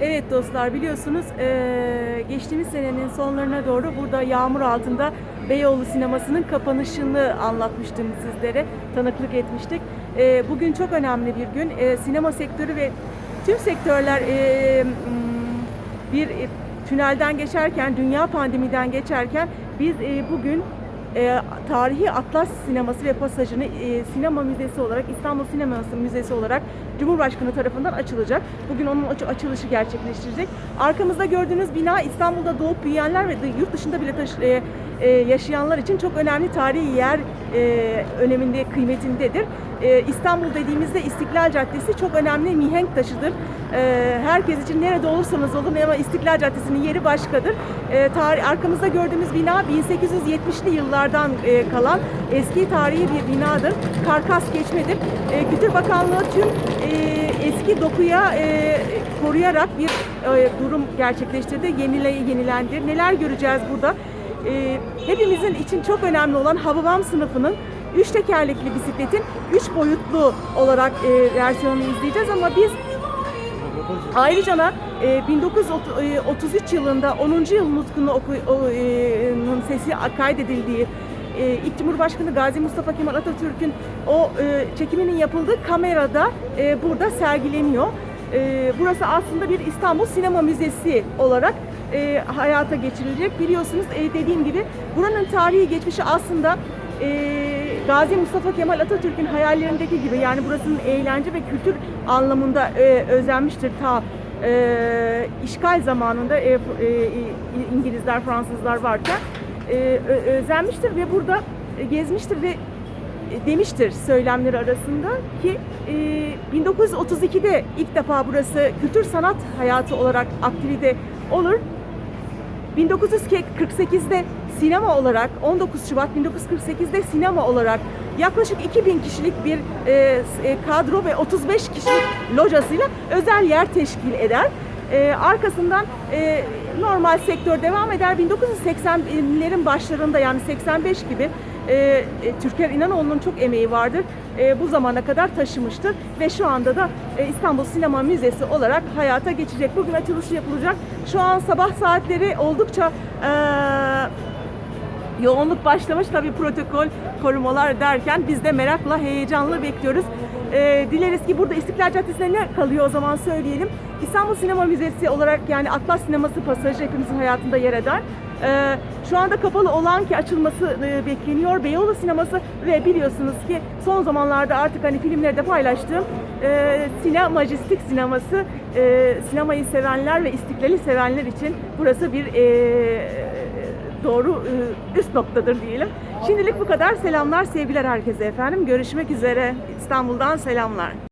Evet dostlar biliyorsunuz geçtiğimiz senenin sonlarına doğru burada yağmur altında Beyoğlu sinemasının kapanışını anlatmıştım sizlere, tanıklık etmiştik. Bugün çok önemli bir gün. Sinema sektörü ve tüm sektörler eee, m, bir e, tünelden geçerken, dünya pandemiden geçerken biz bugün e, tarihi Atlas Sineması ve Pasajı'nı e, sinema müzesi olarak, İstanbul Sineması Müzesi olarak Cumhurbaşkanı tarafından açılacak. Bugün onun aç- açılışı gerçekleştirecek. Arkamızda gördüğünüz bina İstanbul'da doğup büyüyenler ve yurt dışında bile taşı- e, e, yaşayanlar için çok önemli tarihi yer e, öneminde, kıymetindedir. E, İstanbul dediğimizde İstiklal Caddesi çok önemli mihenk taşıdır. E, herkes için nerede olursanız olun ama İstiklal Caddesi'nin yeri başkadır. E, tarih, arkamızda gördüğümüz bina 1870'li yıllardan e, kalan eski tarihi bir binadır. Karkas geçmedir. E, Kültür Bakanlığı tüm e, eski dokuya e, koruyarak bir e, durum gerçekleştirdi. Yenile, yenilendi. Neler göreceğiz burada? E, hepimizin için çok önemli olan Hababam sınıfının üç tekerlekli bisikletin üç boyutlu olarak e, versiyonunu izleyeceğiz ama biz Ayrıca e, 1933 yılında 10. yıl nutkunu oku- o, e, sesi kaydedildiği e, ilk Cumhurbaşkanı Gazi Mustafa Kemal Atatürk'ün o e, çekiminin yapıldığı kamerada e, burada sergileniyor. E, burası aslında bir İstanbul Sinema Müzesi olarak e, hayata geçirilecek. Biliyorsunuz e, dediğim gibi buranın tarihi geçmişi aslında e, Gazi Mustafa Kemal Atatürk'ün hayallerindeki gibi yani burasının eğlence ve kültür anlamında e, özenmiştir ta e, işgal zamanında e, e, İngilizler, Fransızlar varken e, özenmiştir ve burada e, gezmiştir ve demiştir söylemleri arasında ki e, 1932'de ilk defa burası kültür sanat hayatı olarak aktivite olur. 1948'de sinema olarak 19 Şubat 1948'de sinema olarak yaklaşık 2000 kişilik bir e, e, kadro ve 35 kişilik locasıyla özel yer teşkil eder. E, arkasından e, normal sektör devam eder. 1980'lerin başlarında yani 85 gibi e, e, Türker İnanoğlu'nun çok emeği vardır. E, bu zamana kadar taşımıştır ve şu anda da e, İstanbul Sinema Müzesi olarak hayata geçecek. Bugün açılışı yapılacak. Şu an sabah saatleri oldukça e, yoğunluk başlamış tabii protokol korumalar derken biz de merakla heyecanla bekliyoruz. Ee, dileriz ki burada İstiklal Caddesi'ne ne kalıyor o zaman söyleyelim. İstanbul Sinema Müzesi olarak yani Atlas Sineması pasajı hepimizin hayatında yer eder. Ee, şu anda kapalı olan ki açılması e, bekleniyor. Beyoğlu Sineması ve biliyorsunuz ki son zamanlarda artık hani filmlerde paylaştığım e, sinemajistik sineması e, sinemayı sevenler ve istiklali sevenler için burası bir e, doğru e, üst noktadır diyelim. Şimdilik bu kadar. Selamlar, sevgiler herkese efendim. Görüşmek üzere. İstanbul'dan selamlar.